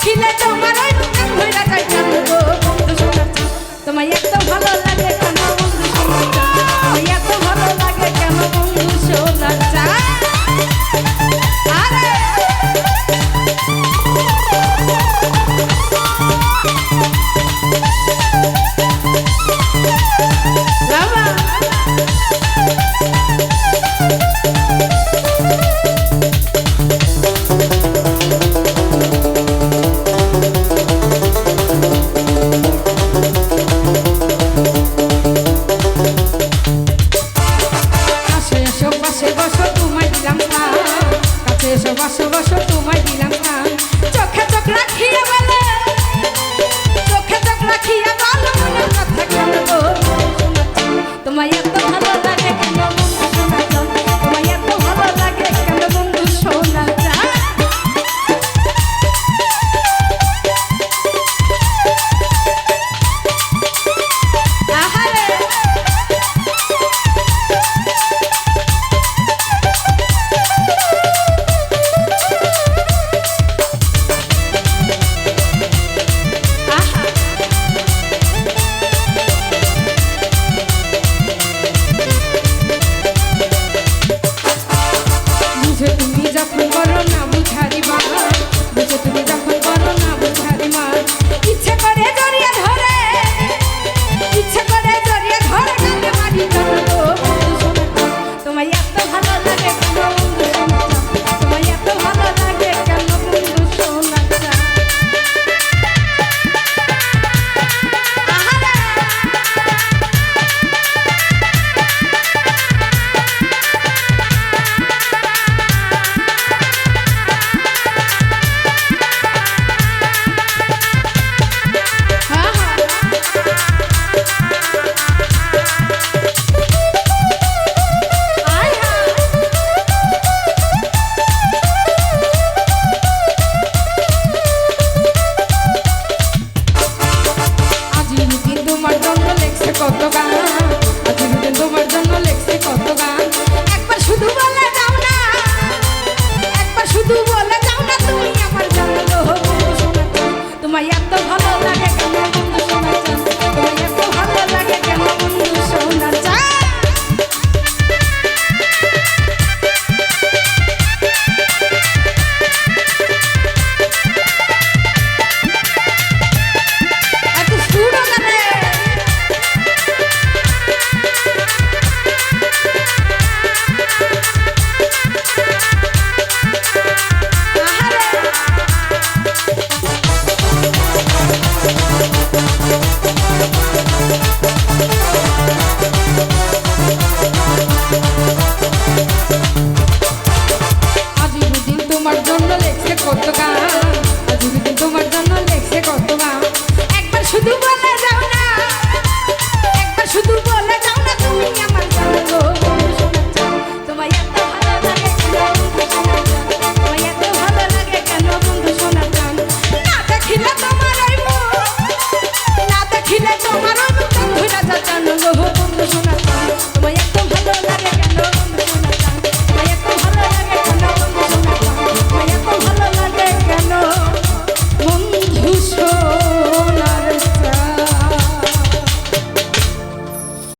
দেখিলে তোমার তোমায় এত ভালো লাগে এসো বসো বসো তোমায় দিলাম চোখে চোখ রাখি এত ভালো লাগে।